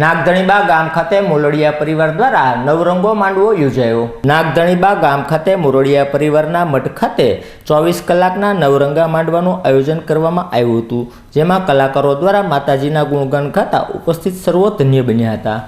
નાગધણીબા ગામ ખાતે મુરડિયા પરિવાર દ્વારા નવરંગો માંડવો યોજાયો. નાગધણીબા ગામ ખાતે મુરડિયા પરિવારના મઠ ખાતે ચોવીસ કલાકના નવરંગા માંડવાનું આયોજન કરવામાં આવ્યું હતું, જેમાં કલાકારો દ્વારા માતાજીના ગુણગાન ગાતા ઉપસ્થિત સર્વો ધન્ય બન્યા હતા.